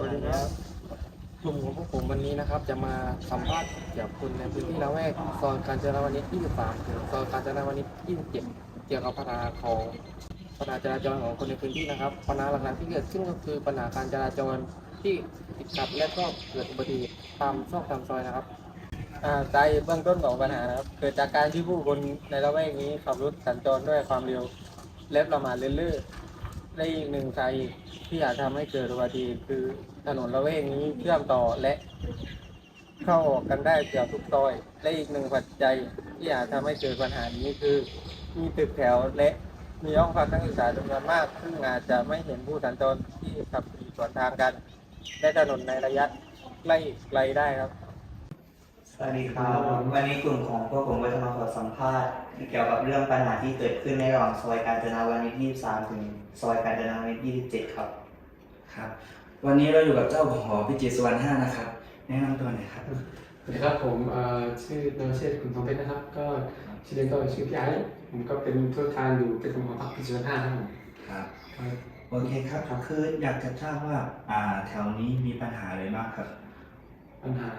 สวัสดีครับกลุ่มของพวกผมวันนี้นะครับ จะมาสัมภาษณ์เกี่ยวกับคนในพื้นที่ละแวกซอยกาญจนาวนิช23ถึงซอยกาญจนาวนิช27 เกี่ยวกับปัญหาของปัญหาจราจรของคนในพื้นที่นะครับปัญหาหลักๆที่เกิดขึ้นก็คือปัญหาการจราจรที่ติดขัดและก็เกิดอุบัติเหตุตามซอกตามซอยนะครับอ่าสาเหตุเบื้องต้นของปัญหานะครับเกิดจากการที่ผู้คนในละแวกนี้ขับรถสัญจรด้วยความเร็วและประมาทเลินเล่อ และอีกหนึ่งสาเหตุที่อาจทำให้เกิดอุบัติเหตุคือถนนละแวกนี้เชื่อมต่อและ เข้าออกกันได้เกือบทุกซอย และอีกหนึ่งปัจจัยที่อาจทำให้เกิดปัญหานี้คือ มีตึกแถวและมีห้องพักนักศึกษาจำนวนมาก ซึ่งอาจจะไม่เห็นผู้สัญจรที่ขับขี่สวนทางกัน และถนนในระยะใกล้ไกลได้ครับ สวัสดีครับ วันนี้กลุ่มของพวกผมก็จะมาขอสัมภาษณ์เกี่ยวกับเรื่องปัญหาที่เกิดขึ้นในระหว่างซอยกาญจนาวานิช23 ถึงซอยกาญจนาวานิช27 ครับ ครับ วันนี้เราอยู่กับเจ้าของหอพิจิตรสุวรรณห้านะครับ แนะนำตัวหน่อยครับ สวัสดีครับผมเอ่อชื่อนวเชษฐ์คุณทองเพชรนะครับ ก็ชื่อเล่นก็ชื่อพี่ไอ้ผมก็เป็นผู้การอยู่ประจำหอพักพิจิตรห้าครับผมครับ ครับ โอเคครับคืออยากจะทราบว่าอ่าแถวนี้มีปัญหาอะไรบ้างครับ ปัญหา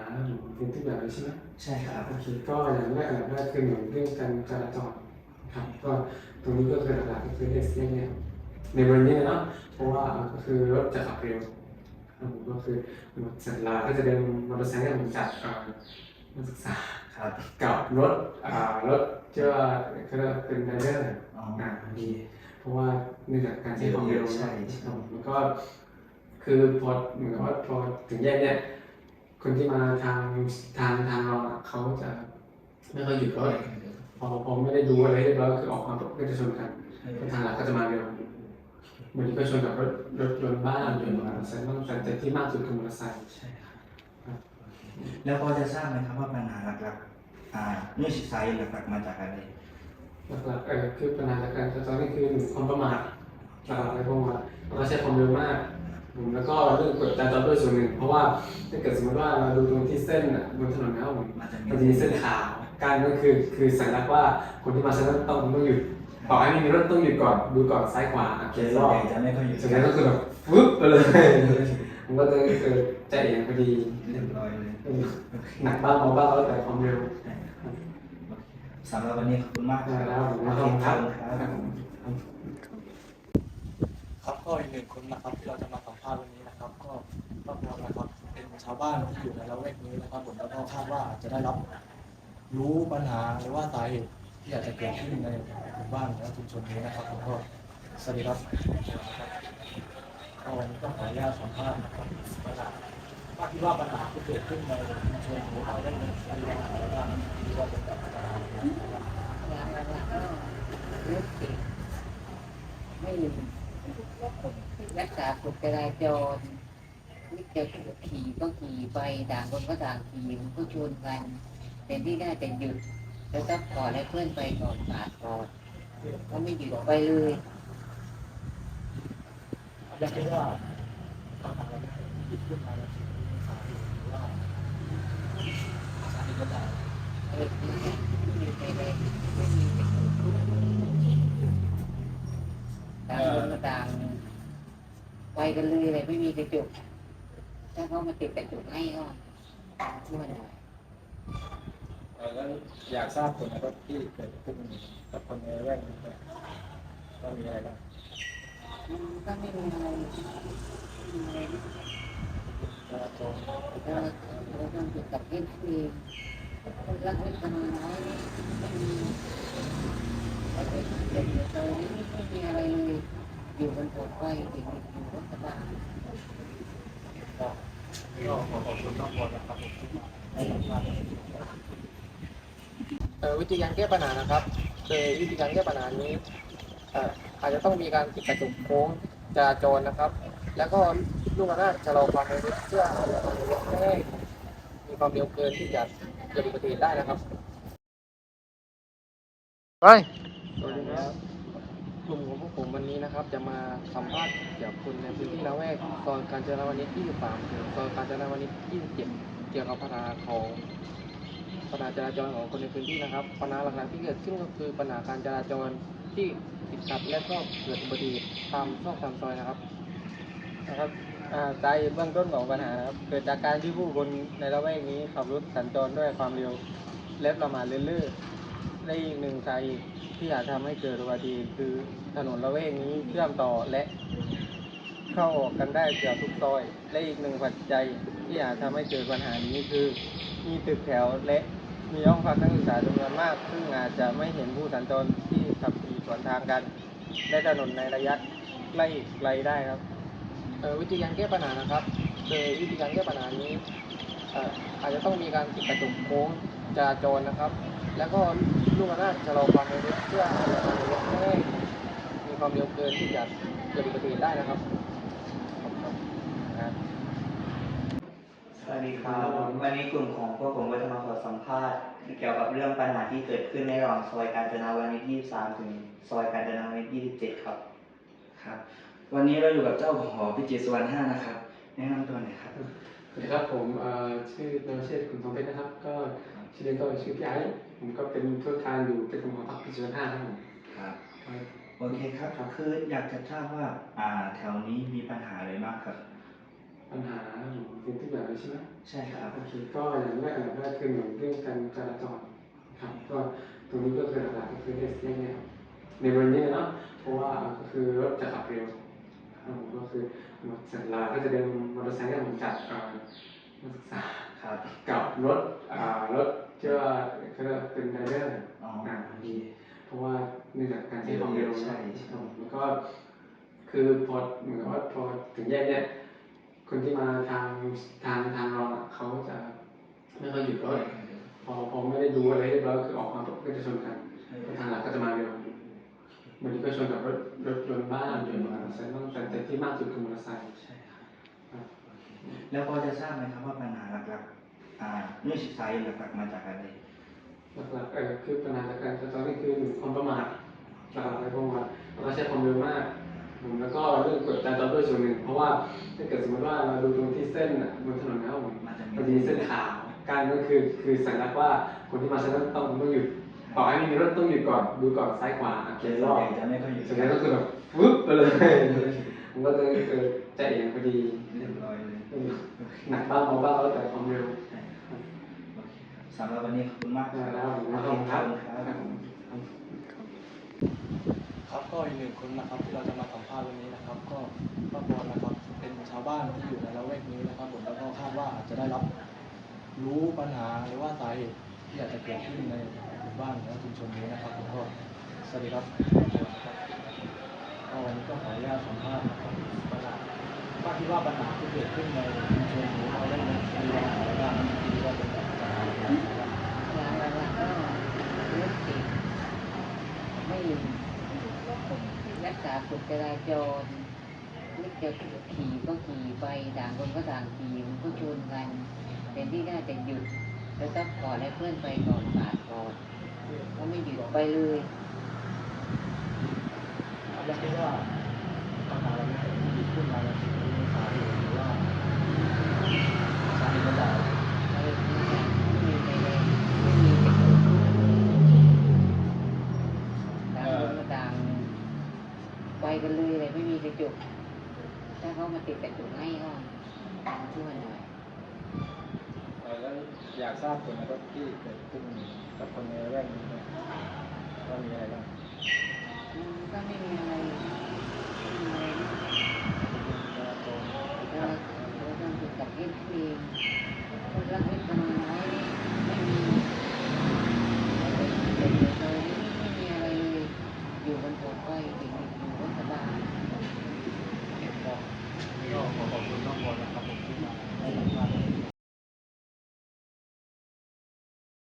เป็นที่แบบนี้ใช่ไหมใช่ครับโอเคก็อย่างแรกอันดับแรกคือหนึ่งเรื่องการจราจรครับก็ตรงนี้ก็คือหลักๆก็คือเอสเเนี่ยในบริเวณนี้นะเนาะเพราะว่าก็คือรถจะขับเร็วครับผมก็คือสัญญาก็จะเป็นมอเตอร์ไซค์เนี่ยมันจากเอ่อนักศึกษาครับกับรถอ่ารถที่ว่าเขาเรียกว่าเป็นไรเดอร์อ๋ออ่าดีเพราะว่าเนื่องจากการใช้ความเร็วใช่นะใช่ครับแล้วก็คือพอเหมือนกับว่าพอถึงแยกเนี่ย คนที่มาทางทางทางเราอะเขาจะไม่ค่อยหยุดรถพอพอไม่ได้ดูอะไรเรียบร้อยก็คือออกมาปุ๊บก็จะชนกันทางหลักก็จะมาเร็วบางทีก็ชนกับรถรถยนต์บ้านหรือมอเตอร์ไซค์บ้างแต่ที่มากสุดคือมอเตอร์ไซค์ใช่ครับโอเคแล้วพอจะทราบไหมครับว่าปัญหาหลักๆอ่าเนื่องจากสาเหตุหลักๆมาจากอะไรหลักๆเออคือปัญหาจากการจราจรนี่คือหนึ่งความประมาทหลักๆเลยเพราะว่าเราใช้ความเร็วมาก อืมแล้วก็เรื่องกฎจราจรด้วยส่วนหนึ่ง เพราะว่าถ้าเกิดสมมติว่าเราดูตรงที่เส้นอะบนถนนนะครับผมมันจะมีมันจะมีเส้นขาวการนั่นคือคือสัญลักษณ์ว่าคนที่มาใช้รถต้องต้องหยุดต่อให้ไม่มีรถต้องหยุดก่อนดูก่อนซ้ายขวาโอเคส่รวนอบใหญ่จะไม่ค่อยอยู่ส่วนใหญ่ก็คือแบบวึบไปเลยมันก็จะเกิดใจเองพอดีเรียบร้อยเลยเออหนักบ้างเบาบ้างแล้วแต่ความเร็วใช่ครับโอเคครับสำหรับวันนี้ขอบคุณมากคได้รับแล้วผมโอมาเคทำคครัรับบครับ ครับก็อีกหนึ่งคนนะครับที่เราจะมาสัมภาษณ์วั นะครับก็ต้องยอมนะครับเป็นชาวบ้านที่อยู่ในละแวกนี้นะครับผมแล้วก็คาดว่าจะได้รับรู้ปัญหาหรือว่าสาเหตุที่อาจจะเกิดขึ้นในหมู่บ้านและชุมชนนี้นะครับผมก็สวัสดีครับก็วันนี้ต้องขออนุญาตสัมภาษณ์นะครับปัญหาว่าคิดว่าปัญหาที่เกิดขึ้นในชุมชนของเราได้เนปัญหาอะไรบ้างที่ว่าเป็นปัญหาอย่างหลักๆก็รถติดไม่ รักษากฎจราจรนี่จะขี่ก็ขี่ไปต่างคนก็ต่างขี่มันก็ชนกันแต่ที่น่าจะหยุดแล้วก็ขอให้เพื่อนไปก่อนปาดก่อนก็ไม่หยุดไปเลยอยากคิดว่าปัญหาอะไรที่เกิดขึ้นมาแล้วมีสาเหตุหรือว่าสาเหตุก็ได้ไม่มีไปเลยไม่มี ต่างคนก็ต่างไปกันเลยเลยไม่มีกระจกถ้าเขามาติดกระจกให้ก็ช่วยหน่อยแล้วอยากทราบผลกระทบที่เกิดขึ้นกับคนในแวกนี้เนี่ยว่ามีอะไรบ้างก็ไม่มีอะไรไม่มีอะไรนะจราจรเราต้องอยู่กับเอฟซีคนรักเล็กขนาดน้อยไม่มี อะไรเด็กๆโตนี่ไม่มีอะไรเลยอยู่บนโถไฟเด็กๆอยู่รัฐบาลก็ก็ขอขอบคุณทุกคนนะครับผมที่มาให้สัมภาษณ์เอ่อวิธีการแก้ปัญหานะครับคือวิธีการแก้ปัญหานี้เอ่ออาจจะต้องมีการติดกระจกโค้งจราจรนะครับ แล้วก็ลูกระนาดชะลอความเร็วเพื่อไม่ให้มีความเร็วเกินที่จะเกิดอุบัติเหตุได้นะครับไป สวัสดีครับกลุ่มของพวกผมวันนี้นะครับ จะมาสัมภาษณ์เกี่ยวกับคนในพื้นที่ละแวกซอยกาญจนาวนิช23ถึงซอยกาญจนาวนิช27 เกี่ยวกับปัญหาของปัญหาจราจรของคนในพื้นที่นะครับ ปัญหาหลักๆที่เกิดขึ้นก็คือปัญหาการจราจรที่ติดขัดและก็เกิดอุบัติเหตุตามซอกตามซอยนะครับนะครับอ่าสาเบื้องต้นของปัญหาครับเกิดจากการที่ผู้คนในละแวกนี้ขับรถสัญจรด้วยความเร็วและประมาทเลินเล่อ และอีกหนึ่งสาเหตุที่อาจทำให้เกิดอุบัติเหตุคือถนนละแวกนี้เชื่อมต่อและเข้าออกกันได้เกือบทุกซอย และอีกหนึ่งปัจจัยที่อาจทำให้เกิดปัญหานี้คือ มีตึกแถวและมีห้องพักนักศึกษาจำนวนมาก ซึ่งอาจจะไม่เห็นผู้สัญจรที่ขับขี่สวนทางกัน และถนนในระยะใกล้ไกลได้ครับวิธีการแก้ปัญหานะครับโดยวิธีการแก้ปัญหานี้อาจจะต้องมีการติดกระจกโค้งจราจรนะครับ แล้วก็ลูกระนาดชะลอความเร็วเพื่อให้รถไม่ให้มีความเร็วเกินที่จะเกิดอุบัติเหตุได้นะครับขอบคุณครับสวัสดีครับวันนี้กลุ่มของพวกผมก็จะมาขอสัมภาษณ์เกี่ยวกับเรื่องปัญหาที่เกิดขึ้นในระหว่างซอยกาญจนาวานิช23 ถึงซอยกาญจนาวานิช27 ครับครับ วันนี้เราอยู่กับเจ้าของหอพิจิตรสุวรรณห้านะครับแนะนำตัวหน่อยครับสวัสดีครับผมเอ่อชื่อนายเชษฐ์ขุนทองเพชรนะครับ ก็ชื่อเล่นก็ชื่อพี่ไอ้ ผมก็เป็นผู้การอยู่เป็นกรรมการพักพิจารณาครับผมครับครับโอเคครับ คืออยากจะทราบว่าอ่าแถวนี้มีปัญหาอะไรบ้างครับ ปัญหาอยู่เป็นทุกอย่างเลยใช่ไหมใช่ครับ โอเคก็อย่างแรกอันดับแรกคือหนึ่งเรื่องการจราจรครับก็ตรงนี้ก็คือหลักๆก็คือเรื่องเรื่องเนี่ยครับในวันนี้เนาะเพราะว่าก็คือรถจะขับเร็วครับผมก็คือเสร็จแล้วก็จะเป็นมอเตอร์ไซค์ที่ผมจัดเอ่อนักศึกษา ครับกับรถอ่ารถที่ว่าเขาเรียกว่าเป็นไรเดอร์อ๋ออ่าดีเพราะว่าเนื่องจากการใช้ความเร็วใช่ใช่ ครับแล้วก็ คือพอเหมือนกับว่าพอถึงแยกเนี่ยคนที่มาทางทางทางรองอะเขาจะไม่ค่อยหยุดรถพอพอไม่ได้ดูอะไรเรียบร้อยคือออกมาปุ๊บก็จะชนกัน ทางหลักก็จะมาเร็วบางทีก็ชนกับรถรถยนต์บ้านยนต์มอเตอร์ไซค์บ้างแต่แต่ที่มากสุดคือมอเตอร์ไซค์ ใช่ครับ แล้วพอจะทราบไหมครับว่าปัญหาหลักๆอ่าเนื่องสาเหตุหลักๆมาจากอะไร หลักๆเออคือปัญหาจากการจราจรนี่คือหนึ่งความประมาทหลักๆเลยความประมาทแล้วก็ใช้ความเร็วมากผมแล้วก็เรื่องกฎจราจรด้วยส่วนหนึ่ง เพราะว่าถ้าเกิดสมมติว่าเราดูตรงที่เส้นน่ะบนถนนแล้วผมมันจะมีพอดีเส้นขาวการก็คือคือสัญลักษณ์ว่าคนที่มาใช้รถต้องต้องหยุดต่อให้ไม่มีรถต้องหยุดก่อนดูก่อนซ้ายขวาโอเคส่รวนอบใหญ่จะไม่ค่อยอยู่ส่วนใหญ่ก็คือแบบวึบไปเลยผมก็จะเออใจเองพอดี หนักบ้างเบาบ้างแล้วแต่ความเร็วสำหรับวันนี้ขอบคุณมากครับผมโอมาเคทำครับครับก็อีกหนึ่งคนนะครับที่เราจะมาสัมภาษณ์วันนี้นะครับ ก็ป้าพรนะครับ เป็นชาวบ้านที่อยู่ในละแวกนี้นะครับผมแล้วก็คาดว่าอาจจะได้รับรู้ปัญหาหรือว่าสาเหตุที่อาจจะเกิดขึ้นในหมู่บ้านและชุมชนนี้นะครับผมก็สวัสดีครับป้าพรนะครับก็วันนี้ก็ขออนุญาตสัมภาษณ์นะครับ ป้าคิดว่าปัญหาที่เกิดขึ้นในชุมชนหรือเราได้มีปัญหาอะไรบ้างที่ว่าเป็นปัญหาอะไรบ้างอย่างหลักๆก็รถติดไม่รักษากฎจราจรนึกจะขี่ก็ขี่ไปต่างคนก็ต่างขี่มันก็ชนกันแต่ที่น่าจะหยุดแล้วต้องขอให้เพื่อนไปก่อนปาดก่อนก็ไม่หยุดไปเลยยังคิดว่าปัญหาเราเนี่ยที่ขึ้นมาเนี่ยมีสาเหตุหรือว่าสาเหตุมาจาก อะไรทุกอย่างไม่มีไฟแดงไม่มีกระจกต่างคนก็ต่างไปกันเลยเลยไม่มีกระจกถ้าเขามาติดกระจกให้ก็ช่วยหน่อย เอ่อแล้ว อยากทราบผลกระทบที่เกิดขึ้นกับคนในละแวกนี้นะว่ามีอะไรบ้างก็ไม่มีอะไรไม่มีอะไรนะจราจรเราเราต้องถูกกับเอฟซีคนรักเล็ก